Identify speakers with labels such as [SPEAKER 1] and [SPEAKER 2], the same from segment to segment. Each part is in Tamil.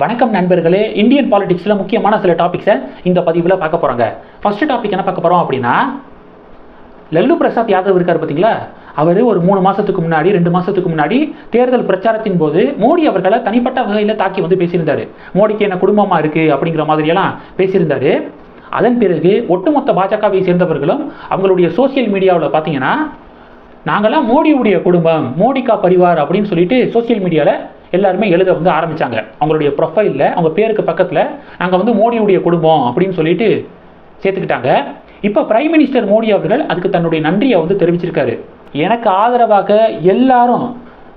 [SPEAKER 1] வணக்கம் நண்பர்களே இந்தியன் பாலிடிக்ஸில் முக்கியமான சில டாபிக்ஸை இந்த பதிவில் பார்க்க போகிறாங்க ஃபஸ்ட்டு டாபிக் என்ன பார்க்க போகிறோம் அப்படின்னா லல்லு பிரசாத் யாதவ் இருக்கார் பார்த்தீங்களா? அவர் ஒரு மூணு மாதத்துக்கு முன்னாடி ரெண்டு மாதத்துக்கு முன்னாடி தேர்தல் பிரச்சாரத்தின் போது மோடி அவர்களை தனிப்பட்ட வகையில் தாக்கி வந்து பேசியிருந்தார். மோடிக்கு என்ன குடும்பமாக இருக்குது அப்படிங்கிற மாதிரியெல்லாம் பேசியிருந்தார். அதன் பிறகு ஒட்டுமொத்த பாஜகவை சேர்ந்தவர்களும் அவங்களுடைய சோசியல் மீடியாவில் பார்த்தீங்கன்னா நாங்களாம் மோடியுடைய குடும்பம் மோடிகா பரிவார் அப்படின்னு சொல்லிட்டு சோசியல் மீடியாவில் எல்லாருமே எழுத வந்து ஆரம்பித்தாங்க அவங்களுடைய ப்ரொஃபைலில் அவங்க பேருக்கு பக்கத்தில் நாங்கள் வந்து மோடியுடைய குடும்பம் அப்படின்னு சொல்லிட்டு சேர்த்துக்கிட்டாங்க. இப்போ பிரைம் மினிஸ்டர் மோடி அவர்கள் அதுக்கு தன்னுடைய நன்றியை வந்து தெரிவிச்சிருக்காரு. எனக்கு ஆதரவாக எல்லாரும்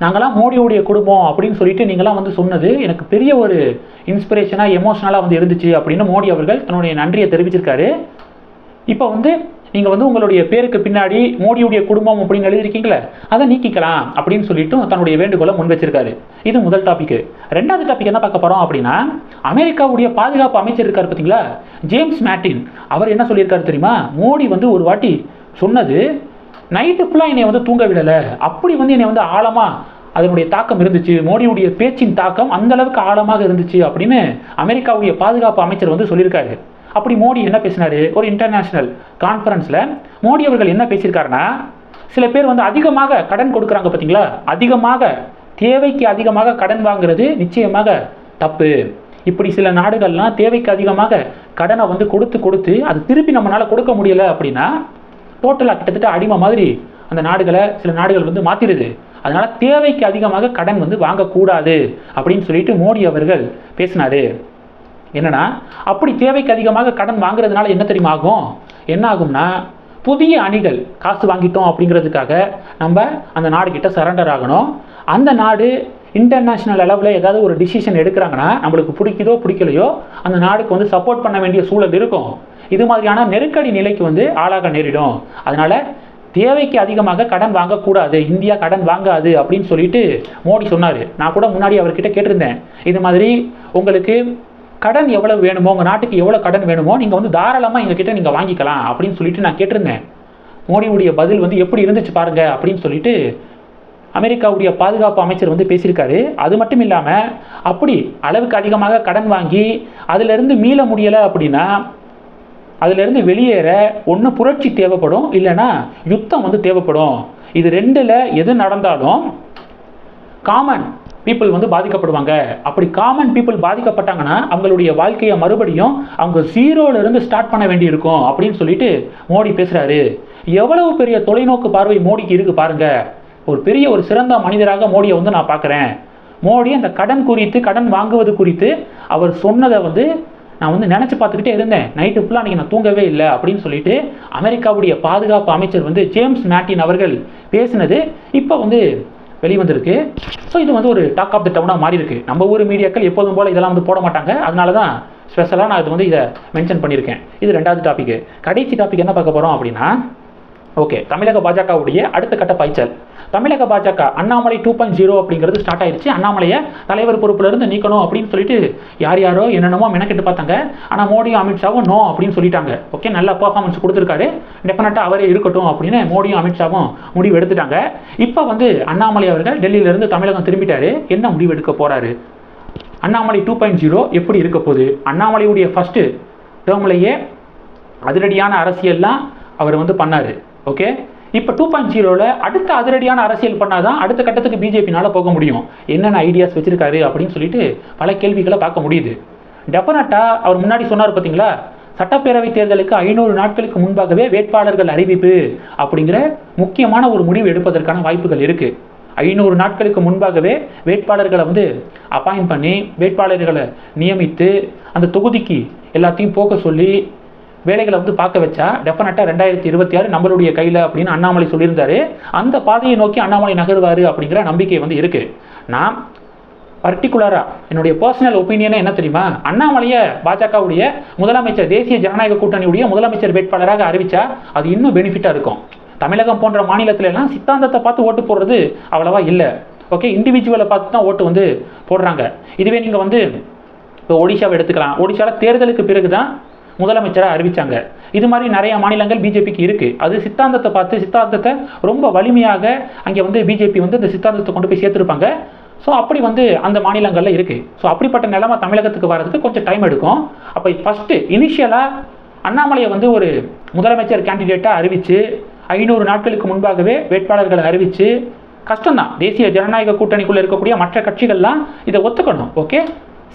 [SPEAKER 1] நாங்களாம் மோடியுடைய குடும்பம் அப்படின்னு சொல்லிட்டு நீங்களாம் வந்து சொன்னது எனக்கு பெரிய ஒரு இன்ஸ்பிரேஷனாக எமோஷனலாக வந்து இருந்துச்சு அப்படின்னு மோடி அவர்கள் தன்னுடைய நன்றியை தெரிவிச்சிருக்காரு. இப்போ வந்து நீங்கள் வந்து உங்களுடைய பேருக்கு பின்னாடி மோடியுடைய குடும்பம் அப்படின்னு எழுதியிருக்கீங்களே அதை நீக்கிக்கலாம் அப்படின்னு சொல்லிட்டு தன்னுடைய வேண்டுகோளை முன் வச்சிருக்காரு இது முதல் டாபிக் ரெண்டாவது டாபிக் என்ன பார்க்க போகிறோம் அப்படின்னா அமெரிக்காவுடைய பாதுகாப்பு அமைச்சர் இருக்கார் பார்த்தீங்களா? ஜேம்ஸ் மேட்டின் அவர் என்ன சொல்லியிருக்காரு தெரியுமா? மோடி வந்து ஒரு வாட்டி சொன்னது நைட்டு ஃபுல்லாக என்னை வந்து தூங்க விடலை. அப்படி வந்து என்னை வந்து ஆழமாக அதனுடைய தாக்கம் இருந்துச்சு. மோடியுடைய பேச்சின் தாக்கம் அந்த அளவுக்கு ஆழமாக இருந்துச்சு அப்படின்னு அமெரிக்காவுடைய பாதுகாப்பு அமைச்சர் வந்து சொல்லியிருக்காரு. அப்படி மோடி என்ன பேசினாரு? ஒரு இன்டர்நேஷ்னல் கான்ஃபரன்ஸில் மோடி அவர்கள் என்ன பேசியிருக்காருன்னா சில பேர் வந்து அதிகமாக கடன் கொடுக்குறாங்க பார்த்தீங்களா அதிகமாக தேவைக்கு அதிகமாக கடன் வாங்குறது நிச்சயமாக தப்பு. இப்படி சில நாடுகள்லாம் தேவைக்கு அதிகமாக கடனை வந்து கொடுத்து கொடுத்து அது திருப்பி நம்மளால் கொடுக்க முடியலை அப்படின்னா டோட்டலாக கிட்டத்தட்ட அடிமை மாதிரி அந்த நாடுகளை சில நாடுகள் வந்து மாற்றிடுது அதனால் தேவைக்கு அதிகமாக கடன் வந்து வாங்கக்கூடாது அப்படின்னு சொல்லிட்டு மோடி அவர்கள் பேசினாரு. என்னன்னா அப்படி தேவைக்கு அதிகமாக கடன் வாங்குறதுனால என்ன தெரியுமா ஆகும்? என்ன ஆகும்னா புதிய அணிகள் காசு வாங்கிட்டோம் அப்படிங்கிறதுக்காக நம்ம அந்த நாடுகிட்ட சரண்டர் ஆகணும். அந்த நாடு இன்டர்நேஷ்னல் அளவில் ஏதாவது ஒரு டிசிஷன் எடுக்கிறாங்கன்னா நம்மளுக்கு பிடிக்குதோ பிடிக்கலையோ அந்த நாடுக்கு வந்து சப்போர்ட் பண்ண வேண்டிய சூழல் இருக்கும். இது மாதிரியான நெருக்கடி நிலைக்கு வந்து ஆளாக நேரிடும். அதனால் தேவைக்கு அதிகமாக கடன் வாங்கக்கூடாது. இந்தியா கடன் வாங்காது அப்படின்னு சொல்லிட்டு மோடி சொன்னார். நான் கூட முன்னாடி அவர்கிட்ட கேட்டிருந்தேன். இது மாதிரி உங்களுக்கு கடன் எவ்வளவு வேணுமோ உங்கள் நாட்டுக்கு எவ்வளோ கடன் வேணுமோ நீங்கள் வந்து தாராளமாக எங்ககிட்ட நீங்கள் வாங்கிக்கலாம் அப்படின்னு சொல்லிட்டு நான் கேட்டிருந்தேன். மோடியுடைய பதில் வந்து எப்படி இருந்துச்சு பாருங்க அப்படின்னு சொல்லிட்டு அமெரிக்காவுடைய பாதுகாப்பு அமைச்சர் வந்து பேசியிருக்காரு. அது மட்டும் இல்லாமல் அப்படி அளவுக்கு அதிகமாக கடன் வாங்கி அதிலிருந்து மீள முடியலை அப்படின்னா அதிலிருந்து வெளியேற ஒன்று புரட்சி தேவைப்படும் இல்லைன்னா யுத்தம் வந்து தேவைப்படும். இது ரெண்டில் எது நடந்தாலும் காமன் பீப்புள் வந்து பாதிக்கப்படுவாங்க. அப்படி காமன் பீப்புள் பாதிக்கப்பட்டாங்கன்னா அவங்களுடைய வாழ்க்கையை மறுபடியும் அவங்க ஜீரோல இருந்து ஸ்டார்ட் பண்ண வேண்டியிருக்கும் அப்படின்னு சொல்லிட்டு மோடி பேசுகிறாரு எவ்வளவு பெரிய தொலைநோக்கு பார்வை மோடிக்கு இருக்கு பாருங்கள் ஒரு பெரிய ஒரு சிறந்த மனிதராக மோடியை வந்து நான் பார்க்குறேன். மோடி அந்த கடன் குறித்து கடன் வாங்குவது குறித்து அவர் சொன்னதை வந்து நான் வந்து நினச்சி பார்த்துக்கிட்டே இருந்தேன். நைட்டு ஃபுல்லாக அன்றைக்கி நான் தூங்கவே இல்லை அப்படின்னு சொல்லிட்டு அமெரிக்காவுடைய பாதுகாப்பு அமைச்சர் வந்து ஜேம்ஸ் மேட்டின் அவர்கள் பேசினது. இப்போ வந்து வெளிவந்திருக்கு. ஸோ இது வந்து ஒரு டாக் ஆஃப் த டவுனாக மாறி இருக்கு நம்ம ஊர் மீடியாக்கள் எப்போதும் போல் இதெல்லாம் வந்து போட மாட்டாங்க. அதனால தான் ஸ்பெஷலாக நான் இது வந்து இதை மென்ஷன் பண்ணியிருக்கேன். இது ரெண்டாவது டாபிக் கடைசி டாபிக் என்ன பார்க்க போகிறோம் அப்படின்னா ஓகே தமிழக பாஜகவுடைய அடுத்த கட்ட பாய்ச்சல். தமிழக பாஜக அண்ணாமலை டூ பாயிண்ட் ஜீரோ அப்படிங்கிறது ஸ்டார்ட் ஆயிடுச்சு அண்ணாமலையை தலைவர் பொறுப்பிலிருந்து நீக்கணும் அப்படின்னு சொல்லிட்டு யார் யாரோ என்னென்னமோ மெனக்கெட்டு பார்த்தாங்க. ஆனால் மோடியும் அமித்ஷாவும் நோ அப்படின்னு சொல்லிட்டாங்க. ஓகே நல்ல பர்ஃபார்மன்ஸ் கொடுத்துருக்காரு. டெஃபினட்டாக அவரே இருக்கட்டும் அப்படின்னு மோடியும் அமித்ஷாவும் முடிவு எடுத்துட்டாங்க. இப்போ வந்து அண்ணாமலை அவர்கள் டெல்லியிலேருந்து தமிழகம் திரும்பிட்டாரு. என்ன முடிவு எடுக்க போகிறாரு அண்ணாமலை டூ பாயிண்ட் ஜீரோ எப்படி இருக்க போகுது? அண்ணாமலையுடைய ஃபஸ்ட்டு டேர்ம்லேயே அதிரடியான அரசியல்லாம் அவர் வந்து பண்ணார். ஓகே இப்போ டூ பாயிண்ட் ஜீரோவில் அடுத்த அதிரடியான அரசியல் பண்ணால் தான் அடுத்த கட்டத்துக்கு பிஜேபினால் போக முடியும். என்னென்ன ஐடியாஸ் வச்சுருக்காரு அப்படின்னு சொல்லிட்டு பல கேள்விகளை பார்க்க முடியுது. டெஃபினட்டாக அவர் முன்னாடி சொன்னார் பார்த்தீங்களா சட்டப்பேரவை தேர்தலுக்கு ஐநூறு நாட்களுக்கு முன்பாகவே வேட்பாளர்கள் அறிவிப்பு அப்படிங்கிற முக்கியமான ஒரு முடிவு எடுப்பதற்கான வாய்ப்புகள் இருக்குது ஐநூறு நாட்களுக்கு முன்பாகவே வேட்பாளர்களை வந்து அப்பாயிண்ட் பண்ணி வேட்பாளர்களை நியமித்து அந்த தொகுதிக்கு எல்லாத்தையும் போக சொல்லி வேலைகளை வந்து பார்க்க வச்சா டெஃபினட்டாக ரெண்டாயிரத்தி இருபத்தி ஆறு நம்மளுடைய கையில் அப்படின்னு அண்ணாமலை சொல்லியிருந்தாரு. அந்த பாதையை நோக்கி அண்ணாமலை நகருவார் அப்படிங்கிற நம்பிக்கை வந்து இருக்குது நான் பர்டிகுலராக என்னுடைய பர்சனல் ஒப்பீனியனே என்ன தெரியுமா? அண்ணாமலையை பாஜகவுடைய முதலமைச்சர் தேசிய ஜனநாயக கூட்டணியுடைய முதலமைச்சர் வேட்பாளராக அறிவிச்சா அது இன்னும் பெனிஃபிட்டாக இருக்கும். தமிழகம் போன்ற மாநிலத்திலலாம் சித்தாந்தத்தை பார்த்து ஓட்டு போடுறது அவ்வளவா இல்லை. ஓகே இண்டிவிஜுவலை பார்த்து தான் ஓட்டு வந்து போடுறாங்க. இதுவே நீங்கள் வந்து இப்போ ஒடிஷாவை எடுத்துக்கலாம். ஒடிஷாவில் தேர்தலுக்கு பிறகு தான் முதலமைச்சராக அறிவித்தாங்க இது மாதிரி நிறைய மாநிலங்கள் பிஜேபிக்கு இருக்குது அது சித்தாந்தத்தை பார்த்து சித்தாந்தத்தை ரொம்ப வலிமையாக அங்கே வந்து பிஜேபி வந்து இந்த சித்தாந்தத்தை கொண்டு போய் சேர்த்துருப்பாங்க. ஸோ அப்படி வந்து அந்த மாநிலங்களில் இருக்குது ஸோ அப்படிப்பட்ட நிலைமை தமிழகத்துக்கு வர்றதுக்கு கொஞ்சம் டைம் எடுக்கும். அப்போ ஃபஸ்ட்டு இனிஷியலாக அண்ணாமலையை வந்து ஒரு முதலமைச்சர் கேண்டிடேட்டாக அறிவித்து ஐநூறு நாட்களுக்கு முன்பாகவே வேட்பாளர்களை அறிவித்து கஷ்டம்தான். தேசிய ஜனநாயக கூட்டணிக்குள்ளே இருக்கக்கூடிய மற்ற கட்சிகள்லாம் இதை ஒத்துக்கணும். ஓகே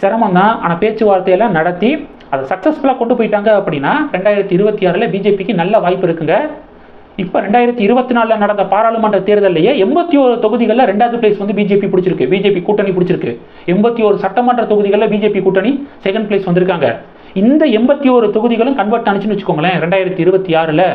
[SPEAKER 1] சிரமம் தான். ஆனால் பேச்சுவார்த்தையெல்லாம் நடத்தி அதை சக்ஸஸ்ஃபுல்லாக கொண்டு போயிட்டாங்க அப்படின்னா ரெண்டாயிரத்தி இருபத்தி ஆறில் பிஜேபிக்கு நல்ல வாய்ப்பு இருக்குங்க. இப்போ ரெண்டாயிரத்தி இருபத்தி நாலில் நடந்த பாராளுமன்ற தேர்தலையே எண்பத்தி ஒரு தொகுதிகளில் ரெண்டாவது பிளேஸ் வந்து பிஜேபி பிடிச்சிருக்கு. பிஜேபி கூட்டணி பிடிச்சிருக்கு. எண்பத்தி ஒரு சட்டமன்ற தொகுதிகளில் பிஜேபி கூட்டணி செகண்ட் பிளேஸ் வந்திருக்காங்க. இந்த எண்பத்தி ஒரு தொகுதிகளும் கன்வெர்ட் ஆனிச்சுன்னு வச்சுக்கோங்களேன் ரெண்டாயிரத்தி இருபத்தி ஆறில்.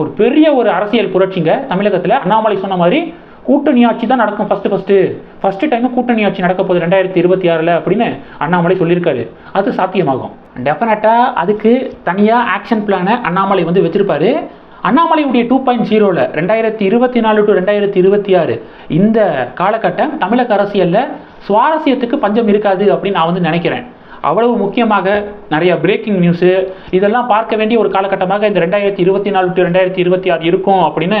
[SPEAKER 1] ஒரு பெரிய ஒரு அரசியல் புரட்சிங்க தமிழகத்தில். அண்ணாமலை சொன்ன மாதிரி கூட்டணி ஆட்சி தான் நடக்கும் ஃபஸ்ட்டு ஃபஸ்ட்டு ஃபஸ்ட்டு டைம் கூட்டணி ஆட்சி நடக்க போகுது ரெண்டாயிரத்தி இருபத்தி ஆறில் அப்படின்னு அண்ணாமலை சொல்லியிருக்காரு. அது சாத்தியமாகும். டெஃபினட்டாக அதுக்கு தனியாக ஆக்ஷன் பிளானை அண்ணாமலை வந்து வச்சுருப்பாரு. அண்ணாமலையுடைய டூ பாயிண்ட் ஜீரோவில் ரெண்டாயிரத்தி இருபத்தி நாலு டு ரெண்டாயிரத்தி இருபத்தி ஆறு இந்த காலகட்டம் தமிழக அரசியலில் சுவாரஸ்யத்துக்கு பஞ்சம் இருக்காது அப்படின்னு நான் வந்து நினைக்கிறேன். அவ்வளவு முக்கியமாக நிறைய பிரேக்கிங் நியூஸு இதெல்லாம் பார்க்க வேண்டிய ஒரு காலகட்டமாக இந்த ரெண்டாயிரத்தி இருபத்தி நாலு டு ரெண்டாயிரத்தி இருபத்தி ஆறு இருக்கும் அப்படின்னு